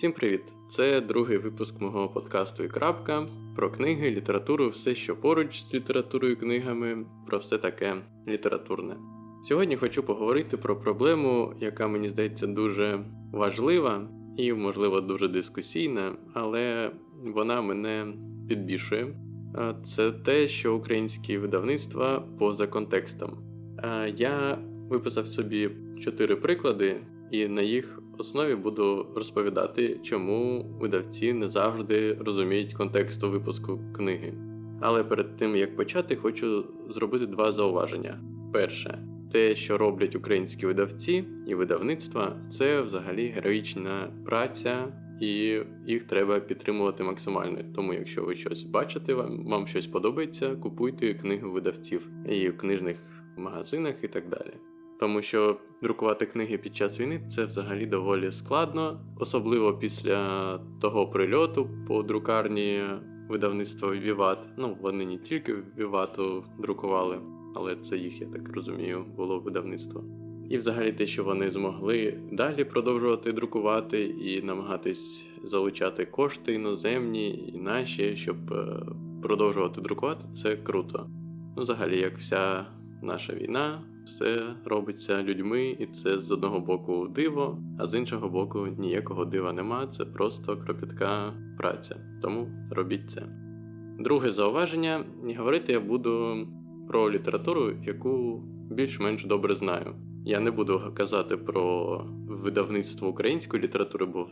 Всім привіт! Це другий випуск мого подкасту і крапка про книги, літературу, все, що поруч з літературою книгами, про все таке літературне. Сьогодні хочу поговорити про проблему, яка мені здається дуже важлива і, можливо, дуже дискусійна, але вона мене підбішує. Це те, що українські видавництва поза контекстом. Я виписав собі чотири приклади, і на їх основі буду розповідати, чому видавці не завжди розуміють контексту випуску книги. Але перед тим як почати, хочу зробити два зауваження. Перше, те, що роблять українські видавці і видавництва, це взагалі героїчна праця, і їх треба підтримувати максимально. Тому, якщо ви щось бачите, вам, вам щось подобається, купуйте книги видавців і в книжних магазинах і так далі. Тому що друкувати книги під час війни це взагалі доволі складно, особливо після того прильоту по друкарні видавництва Віват. Ну, вони не тільки Вівату друкували, але це їх, я так розумію, було видавництво. І взагалі те, що вони змогли далі продовжувати друкувати і намагатись залучати кошти іноземні і наші, щоб е, продовжувати друкувати, це круто. Ну, взагалі, як вся наша війна, все робиться людьми, і це з одного боку диво, а з іншого боку ніякого дива нема, це просто кропітка праця. Тому робіть це. Друге зауваження: говорити я буду про літературу, яку більш-менш добре знаю. Я не буду казати про видавництво української літератури, бо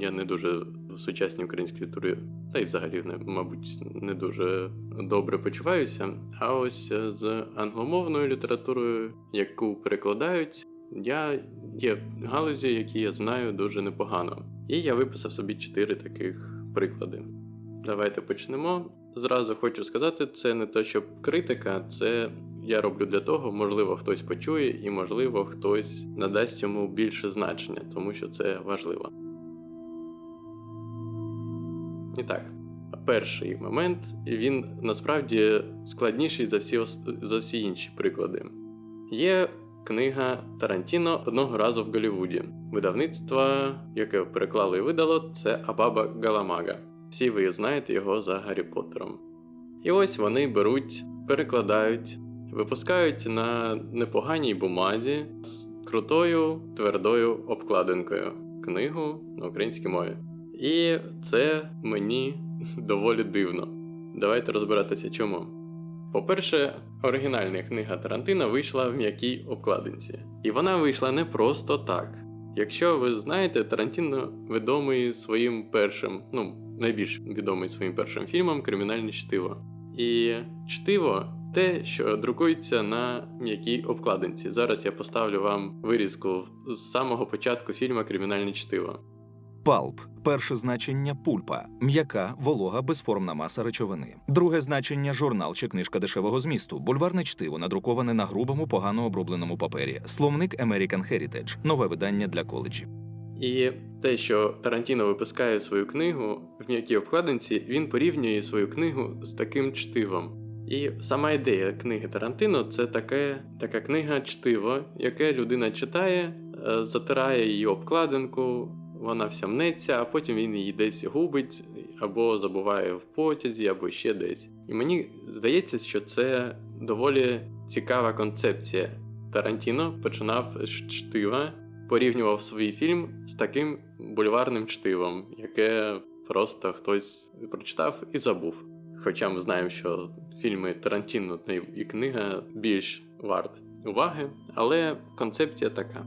я не дуже в сучасній українській літературі, та й взагалі, мабуть, не дуже добре почуваюся. А ось з англомовною літературою, яку перекладають, я є галузі, які я знаю дуже непогано. І я виписав собі чотири таких приклади. Давайте почнемо. Зразу хочу сказати, це не те, щоб критика, це я роблю для того, можливо, хтось почує, і можливо, хтось надасть йому більше значення, тому що це важливо. І так, перший момент він насправді складніший за всі за всі інші приклади. Є книга Тарантіно одного разу в Голлівуді. Видавництво, яке переклало і видало, це Абаба Галамага. Всі ви знаєте його за Гаррі Поттером. І ось вони беруть, перекладають, випускають на непоганій бумазі з крутою твердою обкладинкою книгу на українській мові. І це мені доволі дивно. Давайте розбиратися чому. По-перше, оригінальна книга Тарантино вийшла в м'якій обкладинці. І вона вийшла не просто так. Якщо ви знаєте, Тарантіно відомий своїм першим, ну, найбільш відомий своїм першим фільмом Кримінальне чтиво. І чтиво те, що друкується на м'якій обкладинці. Зараз я поставлю вам вирізку з самого початку фільму Кримінальне чтиво. Палп перше значення пульпа м'яка, волога, безформна маса речовини. Друге значення журнал чи книжка дешевого змісту, бульварне чтиво, надруковане на грубому, погано обробленому папері. Словник American Heritage, нове видання для коледжів. І те, що Тарантіно випускає свою книгу в м'якій обкладинці, він порівнює свою книгу з таким чтивом. І сама ідея книги Тарантино це таке, така книга чтиво, яке людина читає, е, затирає її обкладинку, вона вся мнеться, а потім він її десь губить, або забуває в потязі, або ще десь. І мені здається, що це доволі цікава концепція. Тарантіно починав з чтива, порівнював свій фільм з таким бульварним чтивом, яке просто хтось прочитав і забув. Хоча ми знаємо, що фільми Тарантіно і книга більш варта уваги, але концепція така.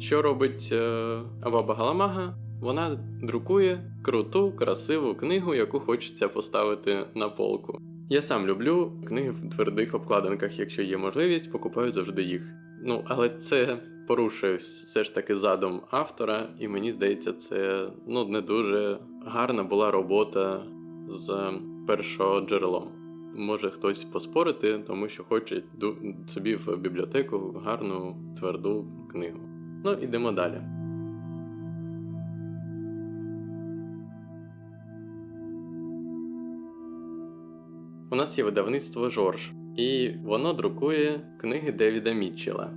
Що робить е, Абаба Галамага? Вона друкує круту, красиву книгу, яку хочеться поставити на полку. Я сам люблю книги в твердих обкладинках, якщо є можливість, покупаю завжди їх. Ну, але це порушує все ж таки задум автора, і мені здається, це ну, не дуже гарна була робота з першого джерелом. Може хтось поспорити, тому що хоче собі в бібліотеку гарну тверду книгу. Ну, ідемо далі. У нас є видавництво Жорж, і воно друкує книги Девіда Мітчела.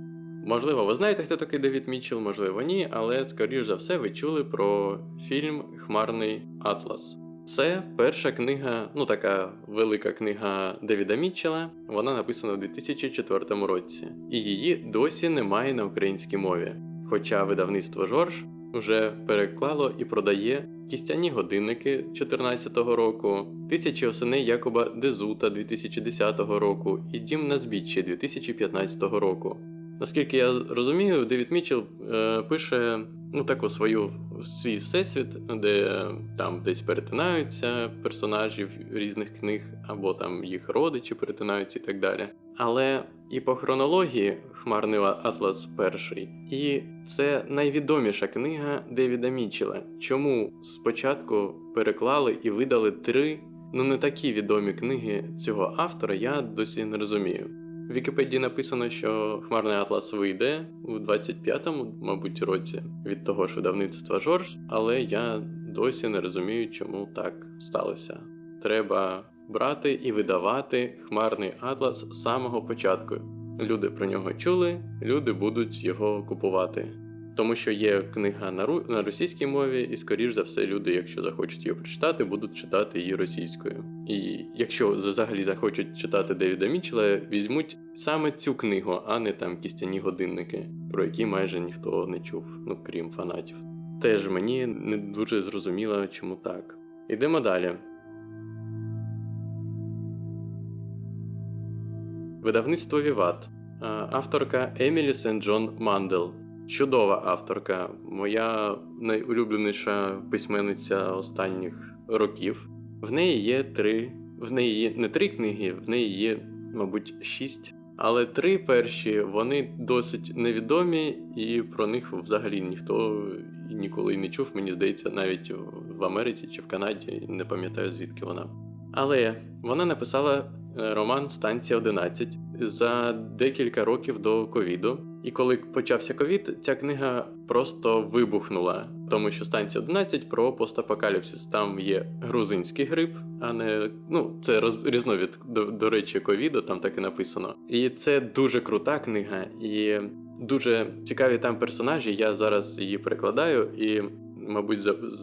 Можливо, ви знаєте, хто такий Девід Мітчелл, можливо, ні, але скоріш за все ви чули про фільм Хмарний Атлас. Це перша книга, ну така велика книга Девіда Мітчелла. Вона написана у 2004 році, і її досі немає на українській мові. Хоча видавництво Жорж вже переклало і продає кістяні годинники 2014 року, тисячі осеней Якоба Дезута 2010 року і Дім на збіччі 2015 року. Наскільки я розумію, Девід Мічел е, пише ну таку свою свій всесвіт, де там десь перетинаються персонажів різних книг, або там їх родичі перетинаються і так далі. Але і по хронології Хмарний Атлас перший, і це найвідоміша книга Девіда Мітчелла. Чому спочатку переклали і видали три ну не такі відомі книги цього автора, я досі не розумію. В Вікіпедії написано, що Хмарний Атлас вийде у 25-му, мабуть, році від того ж видавництва Жорж, але я досі не розумію, чому так сталося. Треба брати і видавати Хмарний Атлас з самого початку. Люди про нього чули, люди будуть його купувати. Тому що є книга на, ру... на російській мові, і, скоріш за все, люди, якщо захочуть її прочитати, будуть читати її російською. І якщо взагалі захочуть читати Девіда Мічела, візьмуть саме цю книгу, а не там кістяні годинники, про які майже ніхто не чув, ну крім фанатів. Теж мені не дуже зрозуміло, чому так. Ідемо далі. Видавництво Віват. Авторка Емілі Сент Джон Мандел. Чудова авторка, моя найулюбленіша письменниця останніх років. В неї є три. В неї є не три книги, в неї є, мабуть, шість. Але три перші вони досить невідомі, і про них взагалі ніхто ніколи не чув. Мені здається, навіть в Америці чи в Канаді не пам'ятаю звідки вона. Але вона написала е, роман Станція 11 за декілька років до ковіду. І коли почався ковід, ця книга просто вибухнула, тому що станція 11 про постапокаліпсис. Там є грузинський грип, а не ну це роз, різновид до, до речі, ковіду, там так і написано. І це дуже крута книга, і дуже цікаві там персонажі. Я зараз її перекладаю і. Мабуть,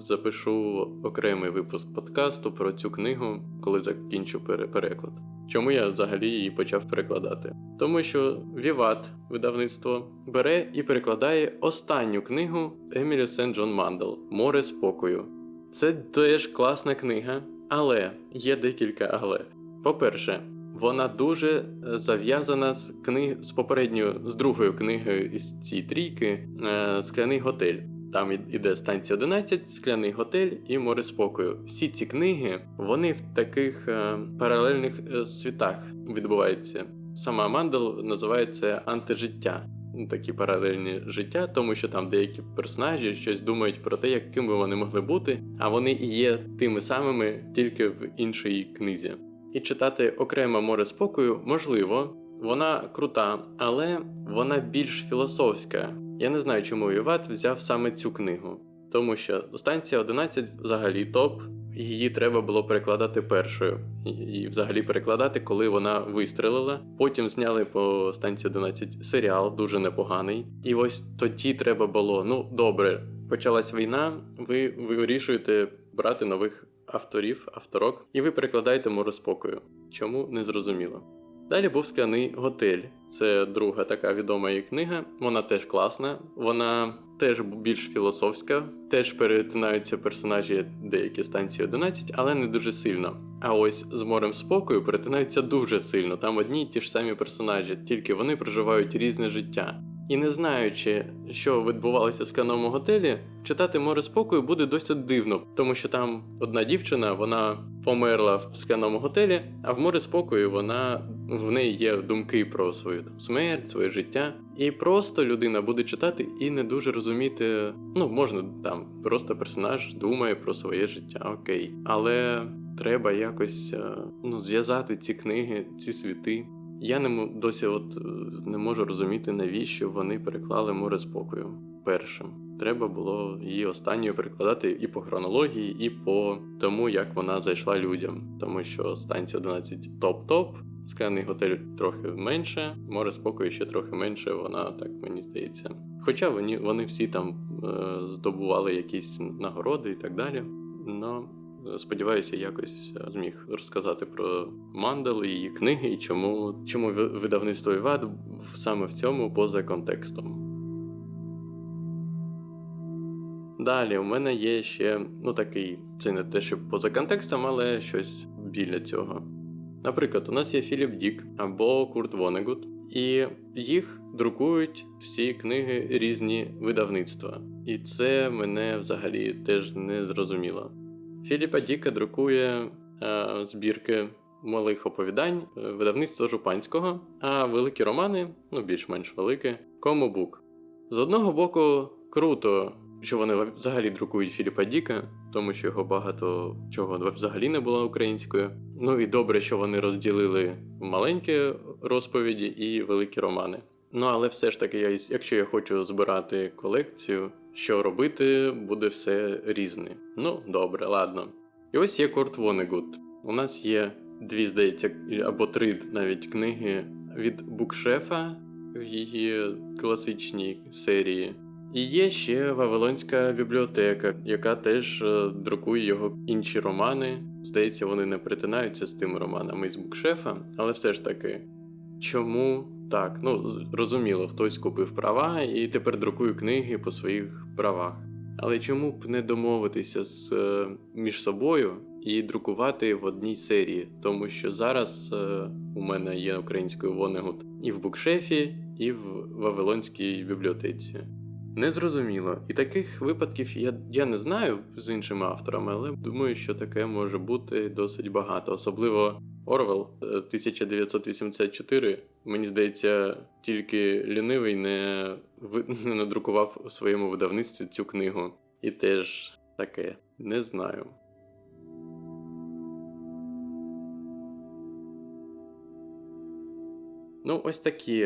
запишу окремий випуск подкасту про цю книгу, коли закінчу переклад. Чому я взагалі її почав перекладати? Тому що Віват, видавництво, бере і перекладає останню книгу Емілі Сен Джон Мандел Море спокою. Це теж класна книга, але є декілька але. По-перше, вона дуже зав'язана з книг з попередньою з другою книгою із цієї трійки Скляний готель. Там іде станція 11, скляний готель і море спокою. Всі ці книги вони в таких е, паралельних е, світах відбуваються. Сама Мандел називається антижиття. Такі паралельні життя, тому що там деякі персонажі щось думають про те, яким би вони могли бути, а вони і є тими самими тільки в іншій книзі. І читати окремо море спокою можливо, вона крута, але вона більш філософська. Я не знаю, чому Віват взяв саме цю книгу, тому що станція 11 взагалі топ, її треба було перекладати першою, і взагалі перекладати, коли вона вистрелила. Потім зняли по станції 11 серіал, дуже непоганий. І ось тоді треба було. Ну добре, почалась війна. Ви вирішуєте брати нових авторів, авторок, і ви перекладаєте море спокою. Чому не зрозуміло. Далі був скляний готель. Це друга така відома її книга. Вона теж класна, вона теж більш філософська, теж перетинаються персонажі деякі станції 11, але не дуже сильно. А ось з морем спокою перетинаються дуже сильно. Там одні й ті ж самі персонажі, тільки вони проживають різне життя. І не знаючи, що відбувалося в сканому готелі, читати море спокою буде досить дивно, тому що там одна дівчина вона померла в сканому готелі, а в море спокою вона в неї є думки про свою там, смерть, своє життя. І просто людина буде читати і не дуже розуміти. Ну, можна там просто персонаж думає про своє життя, окей. Але треба якось ну, зв'язати ці книги, ці світи. Я не досі от не можу розуміти, навіщо вони переклали море спокою першим. Треба було її останньою перекладати і по хронології, і по тому, як вона зайшла людям. Тому що станція 11 топ-топ, Скляний готель трохи менше, море спокою ще трохи менше, вона так мені здається. Хоча вони, вони всі там е, здобували якісь нагороди і так далі. Но е, сподіваюся, якось е, зміг розказати про Мандел і її книги, і чому, чому видавництво Івад саме в цьому поза контекстом. Далі у мене є ще ну такий, це не те, що поза контекстом, але щось біля цього. Наприклад, у нас є Філіп Дік або Курт Вонегут, і їх друкують всі книги різні видавництва. І це мене взагалі теж не зрозуміло. Філіпа Діка друкує е, збірки малих оповідань е, видавництва Жупанського, а великі романи, ну більш-менш великі, Комобук. З одного боку, круто, що вони взагалі друкують Філіпа Діка, тому що його багато чого взагалі не було українською. Ну і добре, що вони розділили маленькі розповіді і великі романи. Ну але все ж таки, я, якщо я хочу збирати колекцію, що робити, буде все різне. Ну, добре, ладно. І ось є Корт Вонегут. У нас є дві, здається, або три навіть книги від букшефа в її класичній серії. І є ще Вавилонська бібліотека, яка теж е, друкує його інші романи. Здається, вони не притинаються з тими романами з букшефа, але все ж таки, чому так? Ну, зрозуміло, хтось купив права і тепер друкує книги по своїх правах. Але чому б не домовитися з е, між собою і друкувати в одній серії? Тому що зараз е, у мене є українською Вонегут і в букшефі, і в Вавилонській бібліотеці. Незрозуміло. І таких випадків я, я не знаю з іншими авторами, але думаю, що таке може бути досить багато. Особливо Орвел е, 1984. Мені здається, тільки лінивий не, не надрукував у своєму видавництві цю книгу. І теж таке не знаю. Ну, ось такі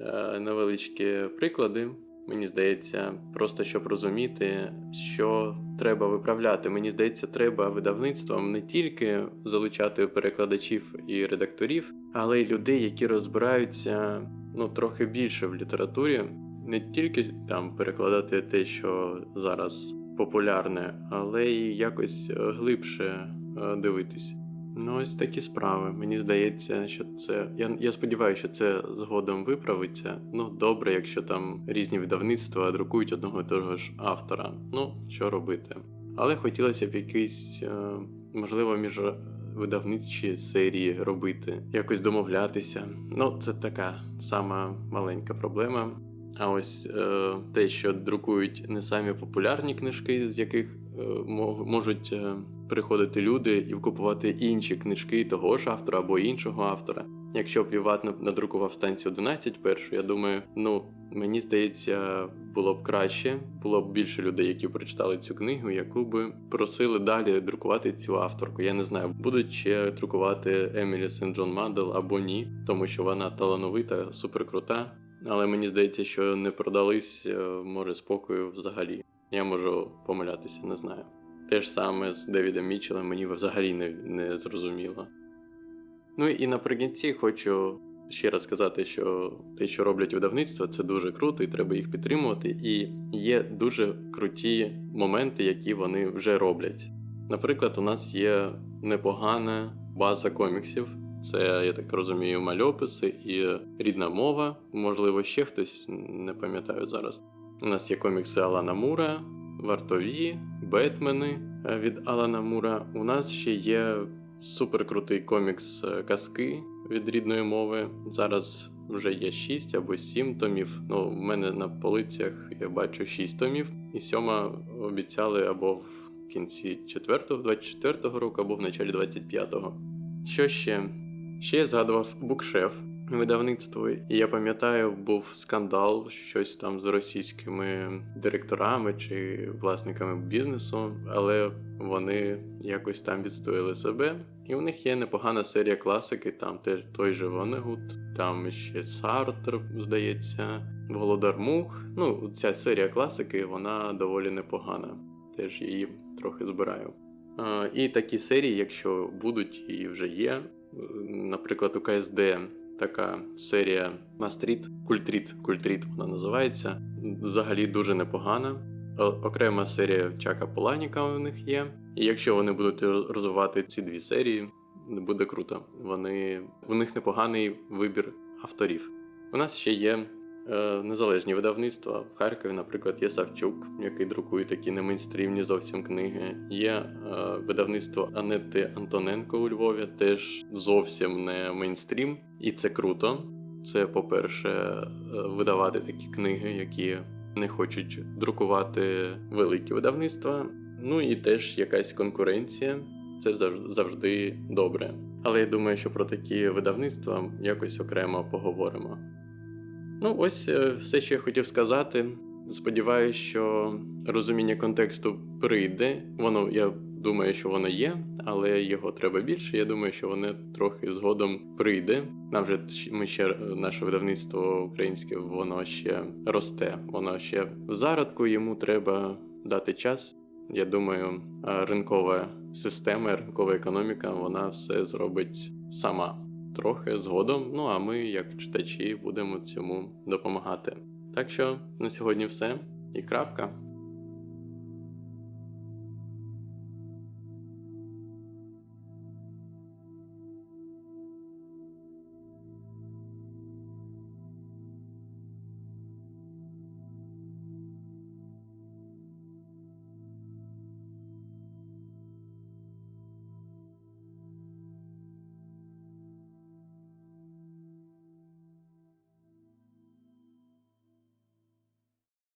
е, невеличкі приклади. Мені здається, просто щоб розуміти, що треба виправляти. Мені здається, треба видавництвам не тільки залучати перекладачів і редакторів, але й людей, які розбираються ну трохи більше в літературі, не тільки там перекладати те, що зараз популярне, але й якось глибше е, дивитись. Ну, ось такі справи. Мені здається, що це. Я, я сподіваюся, що це згодом виправиться. Ну, добре, якщо там різні видавництва друкують одного і того ж автора. Ну, що робити. Але хотілося б якісь, е, можливо, між видавничі серії робити, якось домовлятися. Ну, це така сама маленька проблема. А ось е, те, що друкують не самі популярні книжки, з яких е, можуть е, приходити люди і купувати інші книжки того ж автора або іншого автора. Якщо б Віват надрукував станцію 11 першу, я думаю, ну мені здається, було б краще, було б більше людей, які прочитали цю книгу, яку би просили далі друкувати цю авторку. Я не знаю, будуть ще друкувати Емілі Сен Джон Мандел або ні, тому що вона талановита, суперкрута. Але мені здається, що не продались е, море спокою взагалі. Я можу помилятися, не знаю. Те ж саме з Девідом Мічелем мені взагалі не, не зрозуміло. Ну і наприкінці хочу ще раз сказати, що те, що роблять видавництва, це дуже круто, і треба їх підтримувати. І є дуже круті моменти, які вони вже роблять. Наприклад, у нас є непогана база коміксів. Це, я так розумію, мальописи і рідна мова. Можливо, ще хтось не пам'ятаю зараз. У нас є комікси Алана Мура, Вартові, Бетмени е, від Алана Мура. У нас ще є суперкрутий комікс е, Казки від рідної мови. Зараз вже є 6 або 7 томів. Ну, в мене на полицях я бачу 6 томів, і сьома обіцяли або в кінці 4-го, 24-го року, або в началі 25-го. Що ще? Ще я згадував букшеф видавництво, і я пам'ятаю, був скандал, щось там з російськими директорами чи власниками бізнесу, але вони якось там відстояли себе. І у них є непогана серія класики, там теж той же Вонегут, там ще Сартр, здається, Володар Мух. Ну, ця серія класики, вона доволі непогана. Теж її трохи збираю. І такі серії, якщо будуть і вже є, наприклад, у КСД така серія Мастріт, Культріт, Культріт вона називається. Взагалі дуже непогана. Окрема серія Чака Поланіка у них є. І якщо вони будуть розвивати ці дві серії, буде круто. Вони у них непоганий вибір авторів. У нас ще є незалежні видавництва. В Харкові, наприклад, є Савчук, який друкує такі не мейнстрімні зовсім книги. Є е, видавництво Анети Антоненко у Львові, теж зовсім не мейнстрім, і це круто. Це, по-перше, е, видавати такі книги, які не хочуть друкувати великі видавництва. Ну і теж якась конкуренція. Це завжди добре. Але я думаю, що про такі видавництва якось окремо поговоримо. Ну, ось е, все, що я хотів сказати. Сподіваюсь, що розуміння контексту прийде. Воно, я думаю, що воно є, але його треба більше. Я думаю, що воно трохи згодом прийде. Нам вже ми ще е, наше видавництво українське, воно ще росте. Воно ще в зародку, йому треба дати час. Я думаю, е, ринкова система, ринкова економіка, вона все зробить сама трохи згодом. Ну а ми, як читачі, будемо цьому допомагати. Так що на сьогодні все і крапка.